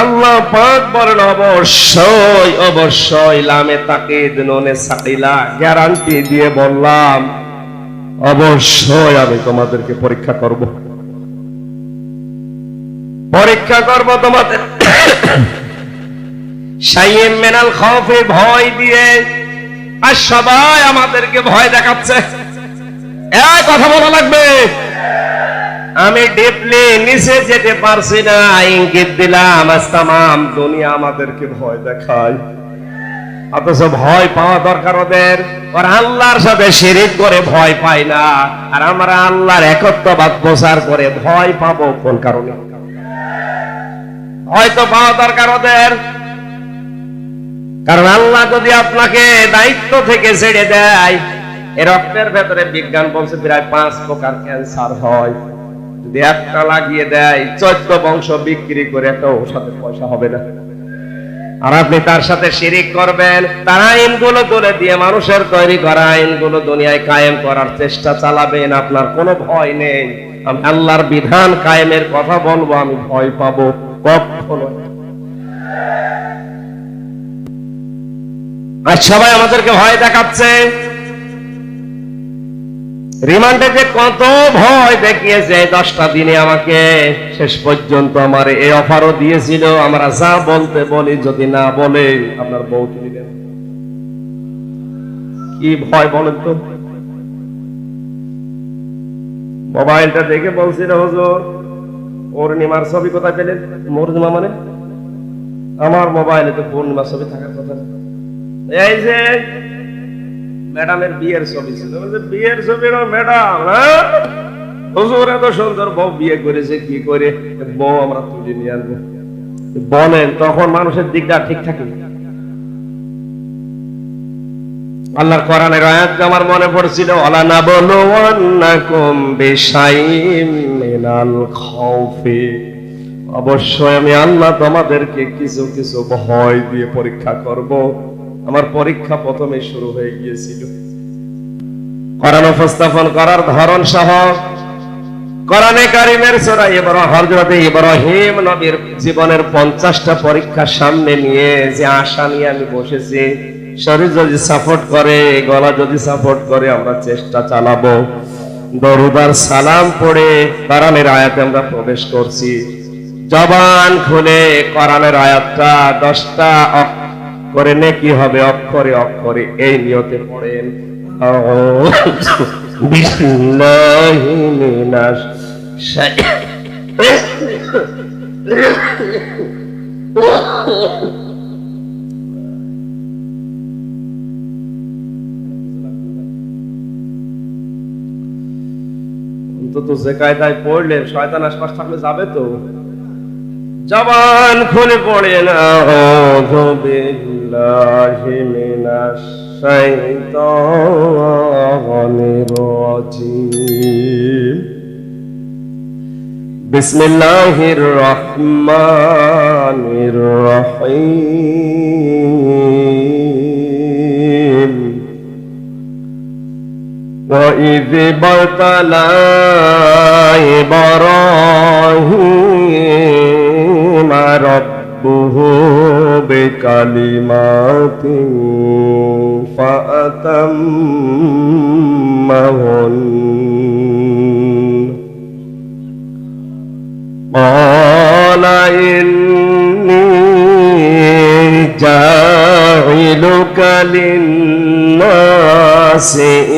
আল্লাহ পাক বলেন, অবশ্যই অবশ্যই, লামে তাকিদ, ননে সাকিলা গ্যারান্টি দিয়ে বললাম, অবশ্যই আমি তোমাদেরকে পরীক্ষা করব। পরীক্ষা করব তোমাদের। সাইয়েম মেনাল খৌফে ভয় দিয়ে, আর সবাই আমাদেরকে ভয় দেখাচ্ছে। এই কথা বলা লাগবে আমি ডিপলি নিচে যেতে পারছি না, ইঙ্গিত দিলাম, আজ তামাম দুনিয়া আমাদেরকে ভয় দেখায়। অথচ ভয় পাওয়া দরকার ওদের। আল্লাহর সাথে শিরিক করে ভয় পায় না, আর আমরা আল্লাহর একত্ববাদ প্রচার করে ভয় পাবো কোন কারণে? হয়তো পাওয়া দরকার ওদের। কারণ আল্লাহ যদি আপনাকে দায়িত্ব থেকে ছেড়ে দেয়, এ রক্তের ভেতরে বিজ্ঞান বলছে, প্রায় পাঁচ প্রকার ক্যান্সার হয়। একটা লাগিয়ে দেয়, চৈত্য বংশ বিক্রি করে একটা ওষুধের পয়সা হবে না। আর আপনি তার সাথে শিরিক করবেন, তার আইনগুলো তুলে দিয়ে মানুষের তৈরি করা আইনগুলো দুনিয়ায় কায়েম করার চেষ্টা চালাবেন, আপনার কোনো ভয় নেই। আমি আল্লাহর বিধান কায়েমের কথা বলব, আমি ভয় পাবো কখনো। আর সবাই আমাদেরকে ভয় দেখাচ্ছে। রিমান্ডে যে কত ভয় দেখিয়েছে দশটা দিনে আমাকে, শেষ পর্যন্ত আমার এই অফারও দিয়েছিল। আমরা যা বলতে বলি, যদি না বলে আপনার বউ কি ভয় বলেন তো? মোবাইলটা দেখে বলছিল, হুজুর, পূর্ণিমার ছবি কোথায় পেলেন? পূর্ণিমা মানে? আমার মোবাইলে তো পূর্ণিমার ছবি থাকার কথা। এই যে ম্যাডামের বিয়ের ছবি ছিল। বিয়ের না হ্যাঁ? হুজুর এত সুন্দর বউ বিয়ে করেছে, কি করে? বউ আমরা তুলে নিয়ে আনব বলেন, তখন মানুষের দিকটা ঠিক থাকে। আল্লাহর কোরআনের আমার মনে পড়ছিল বিশাইইম মিনাল খাউফি। অবশ্যই আমি আল্লাহ তোমাদেরকে কিছু কিছু ভয় দিয়ে পরীক্ষা করব। আমার পরীক্ষা প্রথমে শুরু হয়ে গিয়েছিল। কোরআন উপস্থাপন করার ধরন সহ জীবনের 50টা পরীক্ষা সামনে নিয়ে যে আশা নিয়ে আমি বসেছি, শরীর যদি সাপোর্ট করে, গলা যদি সাপোর্ট করে, আমরা চেষ্টা চালাবো। দরুদার সালাম পড়ে কোরআনের আয়াতে আমরা প্রবেশ করছি। জবান খুলে কোরআনের আয়াতটা দশটা অক- করে নেকি হবে? অক্ষরে অক্ষরে এই নিয়তে পড়েন। অন্তত যে কায়দায় পড়লে শয়তান আশপাশ থাকলে যাবে তো? জবান খুলে পড়ে পড়েন بالله من الشيطان الرجيم. بسم الله الرحمن الرحيم. وإذ بطل إبراهيم بكلمات فأتمهن قال إني جاعلك للناس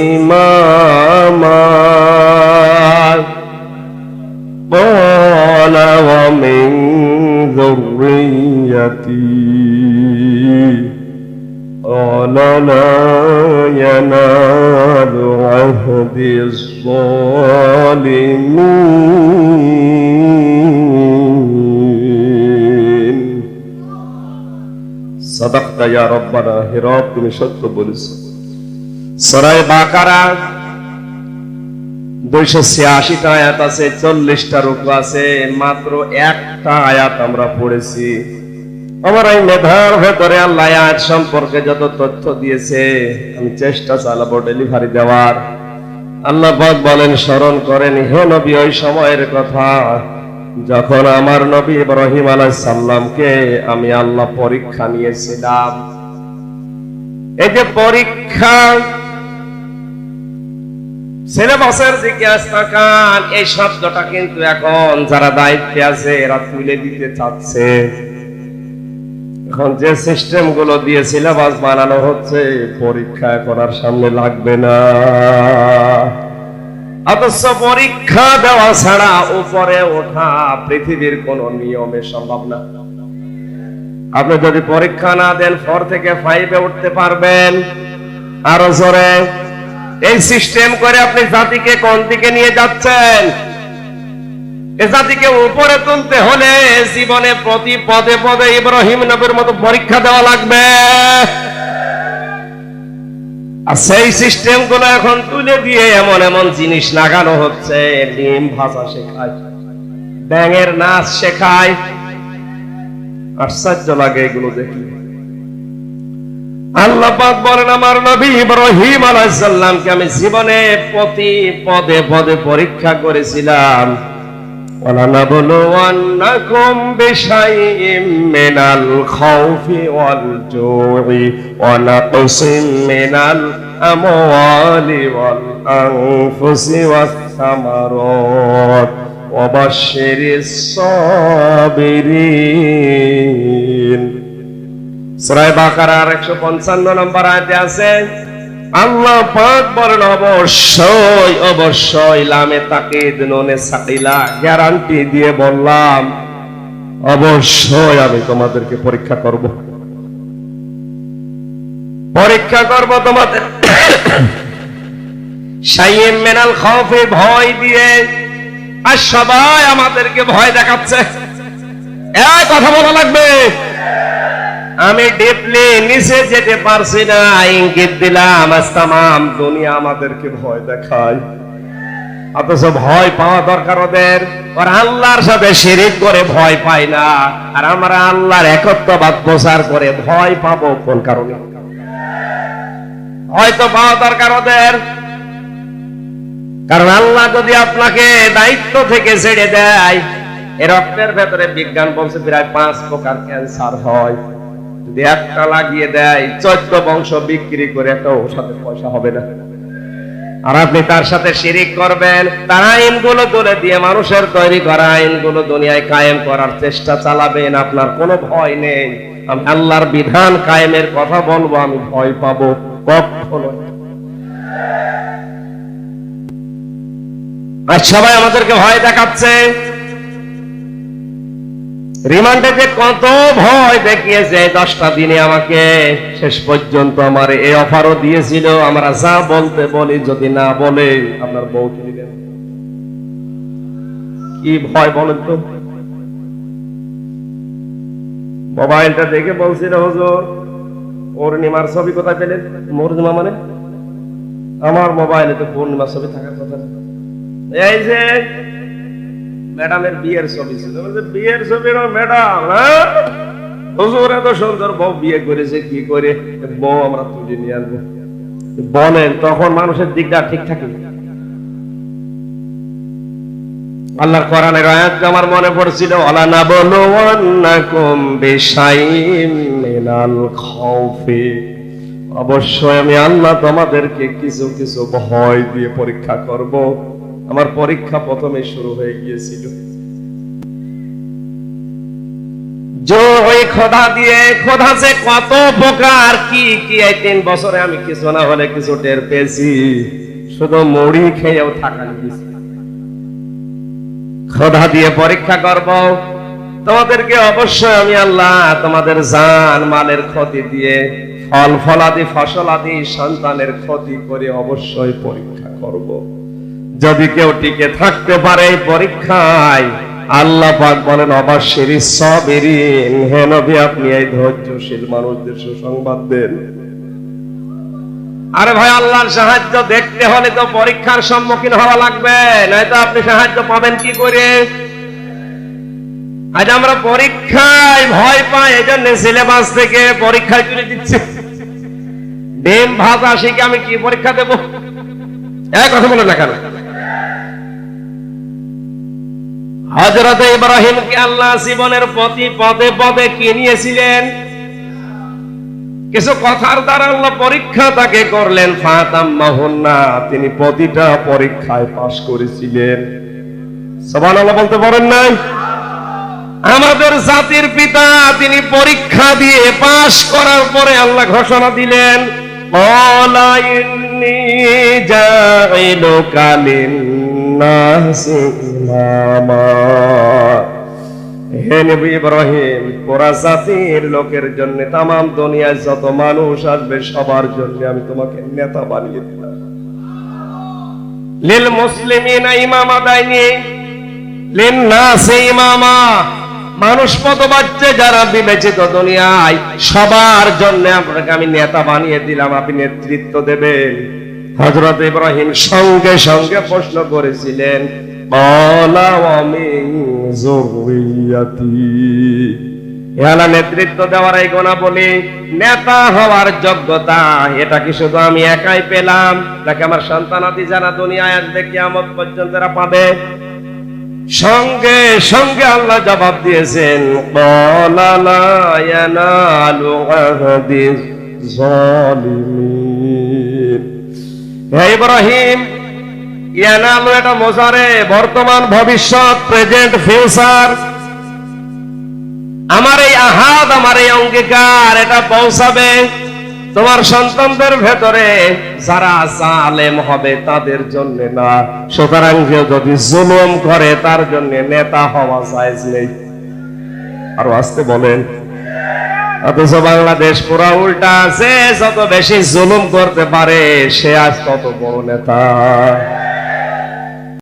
إماما সাদাকতা ইয়া রব্বানা হে রব তুমি সত্য সরাই বাকারা দুইশো ছিয়াশিটা আয়াত আছে, চল্লিশটা রুকু আছে, মাত্র একটা আয়াত আমরা পড়েছি। আমার এই মেধার ভেতরে আল্লাহ আয়াত সম্পর্কে যত তথ্য দিয়েছে, আমি চেষ্টা চালাবো ডেলিভারি দেওয়ার। আল্লাহ বলেন, স্মরণ করেন, হে নবী, ওই সময়ের কথা। যখন আমার নবী ইব্রাহিম আলাইহিস সালামকে আমি আল্লাহ পরীক্ষা নিয়েছিলাম, এই যে পরীক্ষা, সিলেবাসের দিকে তাকান, এই শব্দটা কিন্তু এখন যারা দায়িত্বে আছে, এরা তুলে দিতে চাচ্ছে। এখন যে সিস্টেমগুলো দিয়ে সিলেবাস বানানো হচ্ছে, পরীক্ষা আর সামনে লাগবে না। অথচ পরীক্ষা দেওয়া ছাড়া উপরে ওঠা পৃথিবীর কোন নিয়মে সম্ভব না। আপনি যদি পরীক্ষা না দেন, ফোর থেকে ফাইভে উঠতে পারবেন। আরও জোরে। এই সিস্টেম করে আপনি জাতিকে কোন দিকে নিয়ে যাচ্ছেন? এ জাতিকে উপরে তুলতে হলে জীবনে প্রতি পদে পদে ইব্রাহিম নবীর মতো পরীক্ষা দেওয়া লাগবে। আর সেই সিস্টেমগুলো এখন তুলে দিয়ে এমন এমন জিনিস লাগানো হচ্ছে, ডিম ভাষা শেখায়, ব্যাঙের নাচ শেখায়। আশ্চর্য লাগে এগুলো দেখি আল্লাহ পাক বলেন, আমার নবী ইব্রাহিম আলাইহিস আমি জীবনে প্রতি পদে পদে পরীক্ষা করেছিলাম। ولنبلونكم بشيء من الخوف والجوع ونقص من الأموال والأنفس والثمرات وبشر الصابرين সূরা বাকারার 155 নম্বর আয়াতে আছে আল্লাহ পাক বলেন, অবশ্যই অবশ্যই, লামে তাকিদ, নুনে সাকিলা, গ্যারান্টি দিয়ে বললাম, অবশ্যই আমি তোমাদেরকে পরীক্ষা করব। পরীক্ষা করব তোমাদের। সাইয়েম মেনাল খৌফে ভয় দিয়ে। আর সবাই আমাদেরকে ভয় দেখাচ্ছে। এই কথা বলা লাগবে। আমি ডিপলি নিচে যেতে পারছি না, ইঙ্গিত দিলাম তাম দুনিয়া আমাদেরকে ভয় দেখায়। অথচ ভয় পাওয়া দরকার ওদের। আল্লাহর সাথে শিরিক করে ভয় পায় না, আর আমরা আল্লাহর একত্ববাদ প্রচার করে ভয় পাবো কোন কারণে? হয়তো পাওয়া দরকার ওদের। কারণ আল্লাহ যদি আপনাকে দায়িত্ব থেকে ছেড়ে দেয়, এ রক্তের ভেতরে বিজ্ঞান বলছে, প্রায় পাঁচ প্রকার ক্যান্সার হয়। লাগিয়ে দেয় বংশ বিক্রি করে একটা ওর সাথে পয়সা হবে না। আর আপনি তার সাথে শিরিক করবেন, তার আইনগুলো দিয়ে মানুষের তৈরি করা আইনগুলো দুনিয়ায় কায়েম করার চেষ্টা চালাবেন, আপনার কোনো ভয় নেই। আমি আল্লাহর বিধান কায়েমের কথা বলব, আমি ভয় পাবো কখনো সবাই আমাদেরকে ভয় দেখাচ্ছে। রিমান্ডে যে কত ভয় দেখিয়েছে, দশটা দিনে আমাকে শেষ পর্যন্ত আমার এই অফারও দিয়েছিল। আমরা যা বলতে বলি, যদি না বলে আপনার বউ কি ভয় বলেন তো? মোবাইলটা দেখে বলছিল, হুজুর, পূর্ণিমার ছবি কোথায় পেলেন? পূর্ণিমা মানে? আমার মোবাইলে তো পূর্ণিমার ছবি থাকার কথা এই যে ম্যাডামের বিয়ের ছবি ছিল। বিয়ের ছবি না ম্যাডাম হ্যাঁ? হুজুর এত সুন্দর বউ বিয়ে করেছে, কি করে? বউ আমরা তুলে নিয়ে আসব। বলেন, তখন মানুষের দিকটা ঠিক থাকে। আল্লাহর আয়াত আমার মনে পড়ছিল, ওয়ালা নাবলুওয়ান্নাকুম বিশাইইম মিনাল খাউফি। অবশ্যই আমি আল্লাহ তোমাদেরকে কিছু কিছু ভয় দিয়ে পরীক্ষা করব। আমার পরীক্ষা প্রথমে শুরু হয়ে গিয়েছিল। খোদা দিয়ে পরীক্ষা করব। তোমাদেরকে অবশ্যই আমি আল্লাহ তোমাদের জান, মালের ক্ষতি দিয়ে, ফল ফলাদি, ফসলাদি, সন্তানের ক্ষতি করে অবশ্যই পরীক্ষা করব। যদি কেউ টিকে থাকতে পারে পরীক্ষায়, আল্লাহ পাক বলেন, অবশ্যই সবেরিন। হে নবী, আপনি এই ধৈর্যশীল মানুষদের সুসংবাদ দেন। আরে ভাই, আল্লাহর সাহায্য দেখতে হলে তো পরীক্ষার সম্মুখীন হওয়া লাগবে, নয়তো আপনি সাহায্য পাবেন কি করে? আজ আমরা পরীক্ষায় ভয় পাই এই জন্য সিলেবাস থেকে পরীক্ষায় তুলে দিচ্ছে। ডিম ভাষা শিখে আমি কি পরীক্ষা দেব? এক কথা বলে না কেন? হজরত ইব্রাহিমকে আল্লাহ জীবনের প্রতি পদে পদে কি নিয়েছিলেন? কিছু কথার দ্বারা আল্লাহ পরীক্ষা তাকে করলেন ফাতাম মাহুন্না তিনি প্রতিটা পরীক্ষায় পাশ করেছিলেন। সবান আল্লাহ বলতে পারেন নাই? আমাদের জাতির পিতা, তিনি পরীক্ষা দিয়ে পাশ করার পরে আল্লাহ ঘোষণা দিলেন "ক্বালা ইন্নী মানুষ সবার মতো বাচ্চা যারা বিবেচিত দুনিয়ায়, সবার জন্য আপনাকে আমি নেতা বানিয়ে দিলাম, আপনি নেতৃত্ব দেবেন। হজরত ইব্রাহিম সঙ্গে সঙ্গে প্রশ্ন করেছিলেন নেতৃত্ব দেওয়ার এই গোনা বলি নেতা হওয়ার যোগ্যতা, এটা কি শুধু আমি একাই পেলাম? নাকি আমার সন্তানাদি যারা দুনিয়ায় আসবে, কিয়ামত পর্যন্ত পাবে? সঙ্গে সঙ্গে আল্লাহ জবাব দিয়েছেন "ক্বালা লা ইয়ানালু আহদিজ জালিমিন।" ইব্রাহিম বর্তমান ভবিষ্যৎ, প্রেজেন্ট, ফিউচার। আমার এই আহাদ, আমার এই অঙ্গীকার, এটা পৌঁছাবে তোমার সন্তানদের ভেতরে। যারা জালেম হবে, তাদের জন্য না। সুতরাং কেউ যদি জুলুম করে, তার জন্য নেতা হওয়া নেই। আরও আসতে বলেন। অথচ বাংলাদেশ পুরা উল্টা আছে, যত বেশি জুলুম করতে পারে, সে আজ তত বড় নেতা।